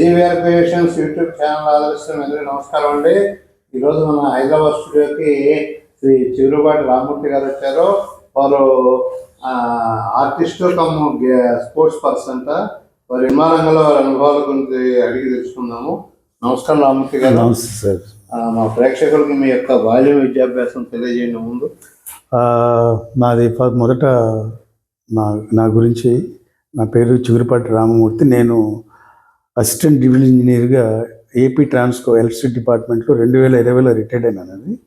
ఐజీవీఆర్ creations YouTube channel ఆదరిస్తున్న అందరికీ నమస్కారం అండి. ఈరోజు మన హైదరాబాద్ స్టూడియోకి శ్రీ చిరుబాటి రామూర్తి గారు వచ్చారు. వారు ఆర్టిస్ట్ కమ్ స్పోర్ట్స్ పర్సన్ వారి విమానంలో వారి అనుభవాల గురించి అడిగి తెలుసుకుందాము. నమస్కారం రామూర్తి గారు. నమస్తే సార్. మా ప్రేక్షకులకి మీ యొక్క బాల్య విద్యాభ్యాసం తెలియజేయండి ముందు. నాది మొదట నా నా గురించి నా పేరు చిగురుపాటి రామమూర్తి. నేను అసిస్టెంట్ డివిజన్ ఇంజనీర్గా ఏపీ ట్రాన్స్కో ఎలక్ట్రిసిటీ డిపార్ట్మెంట్లో రెండు వేల ఇరవైలో రిటైర్డ్ అయినాను అది.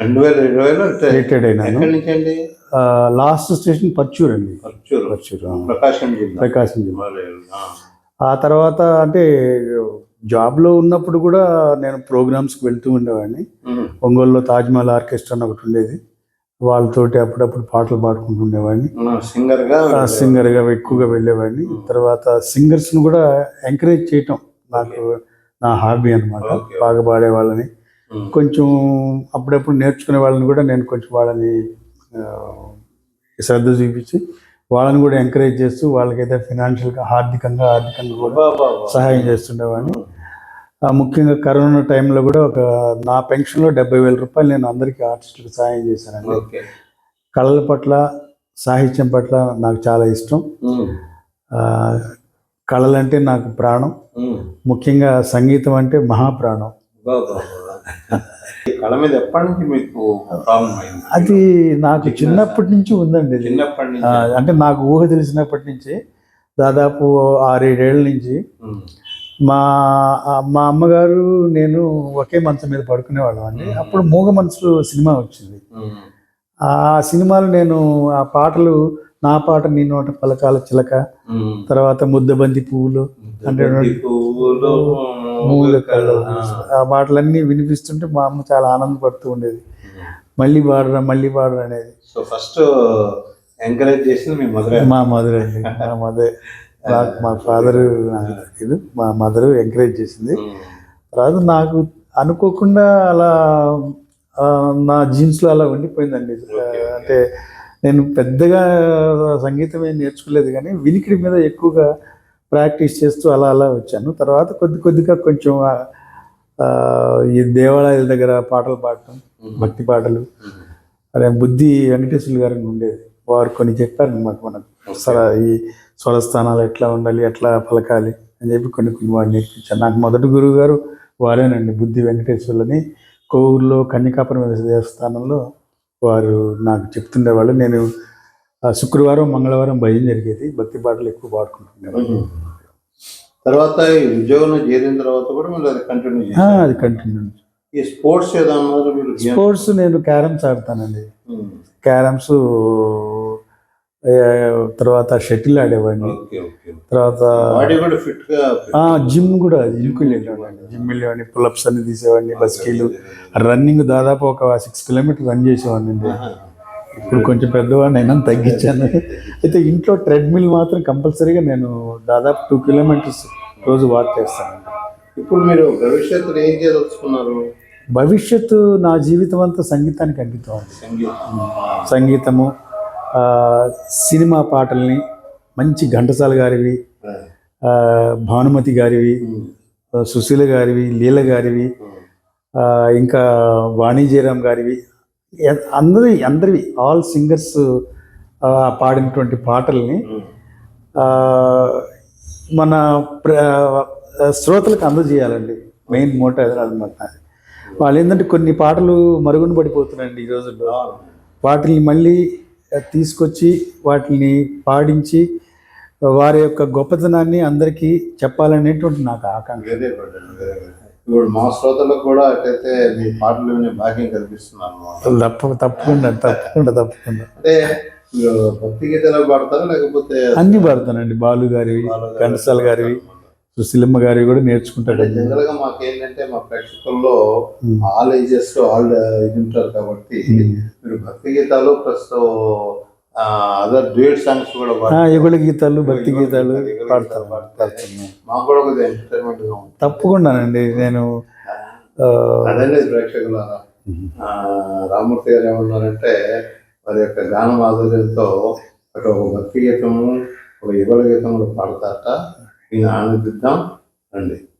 రెండు వేల ఇరవైలో రిటైర్డ్ అయినాను. లాస్ట్ స్టేషన్ పర్చూర్ అండి. పర్చూరు. ప్రకాశం ప్రకాశం జిల్లా. ఆ. తర్వాత అంటే జాబ్లో ఉన్నప్పుడు కూడా నేను ప్రోగ్రామ్స్కి వెళ్తూ ఉండేవాడిని. ఒంగోలులో తాజ్మహల్ ఆర్కెస్ట్రా అని ఒకటి ఉండేది. వాళ్ళతోటి అప్పుడప్పుడు పాటలు పాడుకుంటూ ఉండేవాడిని మనం సింగర్గా సింగర్గా ఎక్కువగా వెళ్ళేవాడిని. తర్వాత సింగర్స్ను కూడా ఎంకరేజ్ చేయటం నాకు నా హాబీ అన్నమాట. Okay. బాగా పాడే వాళ్ళని ఉమ్. కొంచెం అప్పుడప్పుడు నేర్చుకునే వాళ్ళని కూడా నేను కొంచెం వాళ్ళని శ్రద్ధ చూపించి వాళ్ళని కూడా ఎంకరేజ్ చేస్తూ వాళ్ళకైతే ఫినాన్షియల్గా ఆర్థికంగా ఆర్థికంగా కూడా. సహాయం చేస్తుండేవాడిని. ఆ, ముఖ్యంగా కరోనా టైంలో కూడా ఒక నా పెన్షన్లో డెబ్బై వేల రూపాయలు నేను అందరికీ ఆర్టిస్టులకు సహాయం చేశానండి. కళల పట్ల సాహిత్యం పట్ల నాకు చాలా ఇష్టం. కళలంటే నాకు ప్రాణం. ముఖ్యంగా సంగీతం అంటే మహాప్రాణం. కళ మీద ఎప్పటి నుంచి మీకు అది నాకు చిన్నప్పటి నుంచి ఉందండి. చిన్నప్పటి అంటే నాకు ఊహ తెలిసినప్పటి నుంచి దాదాపు ఆరేడేళ్ళ నుంచి. మా మా అమ్మగారు నేను ఒకే మంచం మీద పడుకునేవాళ్ళం అండి. అప్పుడు మూగ మనసులు సినిమా వచ్చింది. ఆ సినిమాలో నేను ఆ పాటలు నా పాట నీ నోట పలకాల చిలక. తర్వాత ముద్దబంతి పువ్వులు అంటే ఆ. మాటలన్నీ వినిపిస్తుంటే మా అమ్మ చాలా ఆనందపడుతూ ఉండేది. మళ్ళీ పాడరా మళ్ళీ పాడరా అనేది. సో ఫస్ట్ ఎంకరేజ్ చేసింది మీ మదర్ మా మదర్ అండి మా మదర్ నాకు మా ఫాదర్ ఇది మా మదర్ ఎంకరేజ్ చేసింది. తర్వాత నాకు అనుకోకుండా అలా నా జీన్స్లో అలా ఉండిపోయిందండి. అంటే నేను పెద్దగా సంగీతం ఏం నేర్చుకోలేదు కానీ వినికిడి మీద ఎక్కువగా ప్రాక్టీస్ చేస్తూ అలా అలా వచ్చాను. తర్వాత కొద్ది కొద్దిగా కొంచెం ఈ దేవాలయాల దగ్గర పాటలు పాడటం భక్తి పాటలు. అదే బుద్ధి వెంకటేశ్వర గారు ఉండేది. వారు కొన్ని చెప్పారు అనమాట మనకు. అసలు ఈ స్వరస్థానాలు ఎట్లా ఉండాలి ఎట్లా పలకాలి అని చెప్పి కొన్ని కొన్ని వారు నేర్పించారు. నాకు మొదటి గురువు గారు వారేనండి బుద్ధి వెంకటేశ్వర్లని. కోవూరులో కన్యకాపురం దేవస్థానంలో వారు నాకు చెప్తుండేవాళ్ళు. నేను ఆ, శుక్రవారం మంగళవారం భజన జరిగేది. భక్తి పాటలు ఎక్కువ పాడుకుంటుండేవాళ్ళు. తర్వాత ఈ ఉద్యోగంలో చేరిన తర్వాత కూడా మీరు అది కంటిన్యూ అది కంటిన్యూ ఈ స్పోర్ట్స్ ఏదో అన్నారు మీరు గేమ్ స్పోర్ట్స్ నేను క్యారమ్స్ ఆడతానండి. క్యారమ్స్ తర్వాత షటిల్ ఆడేవాడిని. తర్వాత జిమ్ కూడా జిమ్కి వెళ్ళేవాడిని జిమ్ వెళ్ళేవాడిని పులప్స్ అన్ని తీసేవాడిని బస్కీలు రన్నింగ్ దాదాపు ఒక సిక్స్ కిలోమీటర్ రన్ చేసేవాడిని ఇప్పుడు కొంచెం పెద్దవాడిని అయినా తగ్గించాను. అయితే ఇంట్లో ట్రెడ్మిల్ మాత్రం కంపల్సరీగా నేను దాదాపు టూ కిలోమీటర్స్ రోజు వాక్ చేస్తాను ఇప్పుడు మీరు భవిష్యత్తులో ఏం చేయదలుచుకున్నారు? భవిష్యత్తు నా జీవితం అంతా సంగీతానికి అంకితం సంగీతము సినిమా పాటల్ని మంచి ఘంటసాల గారివి భానుమతి గారివి సుశీల గారివి లీల గారివి ఇంకా వాణి జయరాం గారివి అందరి అందరివి ఆల్ సింగర్స్ పాడినటువంటి పాటల్ని మన ప్ర శ్రోతలకు అందజేయాలండి. మెయిన్ మోటో అనమాట వాళ్ళు ఏంటంటే కొన్ని పాటలు మరుగున పడిపోతున్నాయండి ఈ రోజుల్లో. వాటిని మళ్ళీ తీసుకొచ్చి వాటిని పాడించి వారి యొక్క గొప్పతనాన్ని అందరికీ చెప్పాలనేటువంటి నాకు ఆకాంక్ష. ఇప్పుడు మా శ్రోతలకు కూడా అటైతే మీ పాటలు వినే భాగ్యం కల్పిస్తున్నాను తప్ప తప్పకుండా తప్పకుండా తప్పకుండా. అంటే భక్తి గీతాలు పాడతారా లేకపోతే అన్ని పాడతానండి. బాలు గారివి ఘంటసాల గారివి. సుశీలమ్మ గారివి కూడా నేర్చుకుంటాడు జనరల్గా మాకు ఏంటంటే మా ప్రేక్షకుల్లో. ఆల్ ఏజెస్ ఆల్ ఇది ఉంటారు కాబట్టి మీరు భక్తి గీతాలు ప్లస్ అదర్ డ్యూయట్ సాంగ్స్ కూడా. యుగళ గీతాలు భక్తి గీతాలు పాడతారు. మాకు కూడా కొద్దిగా ఎంటర్టైన్మెంట్గా ఉంటుంది తప్పకుండానండి నేను ఆ, అదే ప్రేక్షకుల రామూర్తి గారు ఏమన్నారంటే వారి యొక్క గాన మాధుర్యంతో అటు ఒక భక్తి గీతము ఒక యుగల గీతం కూడా పాడతారట ஆனதுக்கு தான் நன்றி.